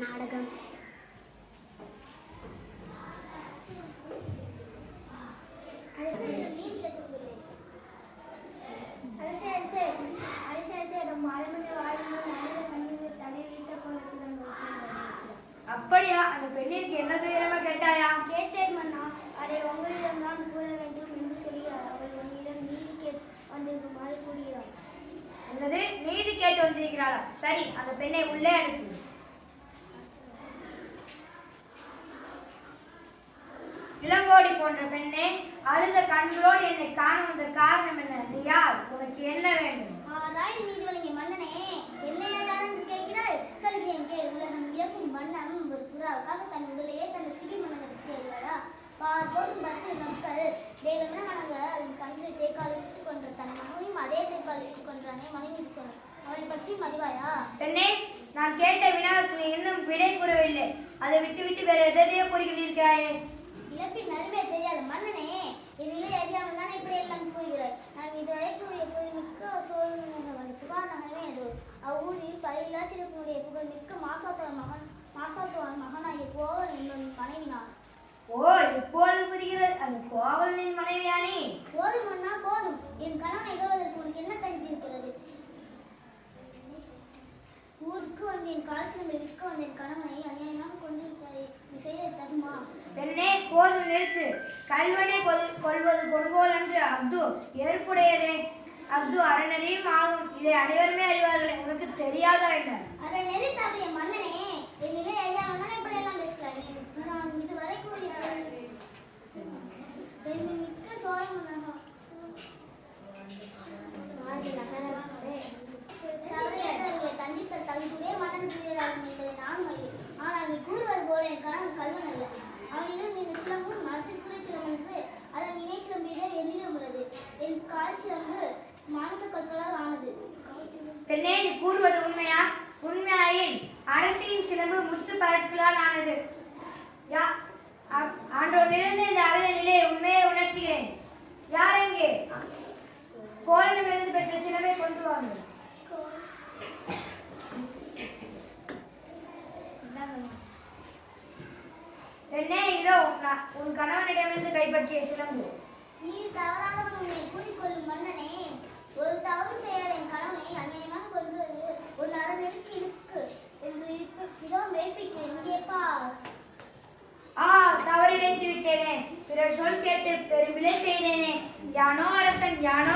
நாடகம். அப்படியா? அந்த பெண்ணிற்கு என்ன துயரமா கேட்டாயா? கேட்டேன் மன்னா. அதை உங்களிடம் தான் கூற வேண்டும் என்று சொல்கிறார். அவள் உன்னிடம் நீதி கே வந்திருக்குமாறு கூறுகிறார் என்னது நீதி கேட்டு வந்திருக்கிறாளா? சரி அந்த பெண்ணை உள்ளே அனுப்பு. போன்ற பெண்ணே அழுத கண்களோடு என்னை காண வந்த காரணம் என்ன? நீ யார் உனக்கு என்ன வேண்டும்? ஆராய் நீதி வழங்கிய மன்னனே என்ன யார் என்று கேட்கிறாய் சொல்கிறேன் கேள் உலகம் வியக்கும் வண்ணம் ஒரு புறாவுக்காக தன் உடலையே தன் சிறி மன்னனுக்கு கேள்வாரா பார்ப்போம் பஸ்ஸில் மக்கள். தெய்வமே மனங்க அதன் கண்களை தேக்கால் கொன்ற தன் மகனையும் அதே தேக்கால் விட்டு கொன்றானே மனைவி சொன்னான் பற்றியும் அறிவாயா பெண்ணே நான் கேட்ட வினாவுக்கு இன்னும் விடை கூறவில்லை. அதை விட்டு விட்டு வேற எதையோ கூறுகிறாயே இழப்பின் அருமை தெரியாத மன்னனே நிலை அறியாமல் தானே இப்படி எல்லாம் கூறுகிறாய்? நான் இதுவரை கூறிய புகழ்மிக்க சோழன் புகார் நகரமே அது. அவ்வூரில் பயிலா சிறப்பினுடைய புகழ்மிக்க மாசாத்தவன் மகன் மாசாத்தவன் மகனாகிய கோவல் என்பவன் மனைவி நான். ஓ இப்போது புரிகிறது. அந்த கோவலனின் மனைவியானி. போதும் அண்ணா போதும். என் கணவனை இகழ்வதற்கு உனக்கு என்ன தகுதி இருக்கிறது ஊருக்கு வந்து என் கால் சிலம்பை விற்க வந்த என் கணவனை அநியாயமாக கொண்டு விட்டாயே நீ செய்தது தகுமா பெண்ணே போதும் நிறுத்து கல்வனை கொல்- கொல்வது கொடுங்கோல் என்று அப்து ஏற்புடையதே அப்து அறநறியும் ஆகும். இதை அனைவருமே அறிவார்களே. உனக்கு தெரியாதா என்ன அதை நெறி தவறிய மன்னனே என் நிலை அறியாமல் தானே இப்படி எல்லாம் பேசுகிறாய் நான் இதுவரை கூறிய மிக்க சோழ மன்னனா தண்டித்த தகுதியே மன்னன் புரியதாகும் என்பதை நான் அறிவேன் ஆனால் நீ கூறுவது போல என் கணவன் கல்வன் அல்ல அவனிடம் நீ சிலம்பும் மனசிற்குரிய சிலம் என்று அதன் இணை சிலம்பிலே என்னிடம் உள்ளது என் கற்களால் ஆனது. பெண்ணே நீ கூறுவது உண்மையா? உண்மையாயின் அரசியின் சிலம்பு முத்து பரட்களால் ஆனது. யா ஆண்டோர் நிறைந்த இந்த அவைய நிலையை உண்மையை உணர்த்துகிறேன். யார் எங்கே? கோலனிலிருந்து பெற்ற சிலம்பை கொண்டு வாங்க. பெண்ணே இதோ க- உன் கணவனிடமிருந்து கைப்பற்றிய சிலம்பு. நீ தவறாதவன் உன்னை கூறிக்கொள்ளும் மன்னனே ஒரு தவறு செய்யாத என் கணவனை அநியாயமாக கொன்றது உன் அறநெருக்கு இருக்கு என்று இருக்கு இதோ மெய்ப்பிக்கிறேன் இங்கே பார். ஆ தவறிழைத்து விட்டேனே பிறர் சொல் கேட்டு பெரும் விலை செய்தேனே. யானோ அரசன் யானோ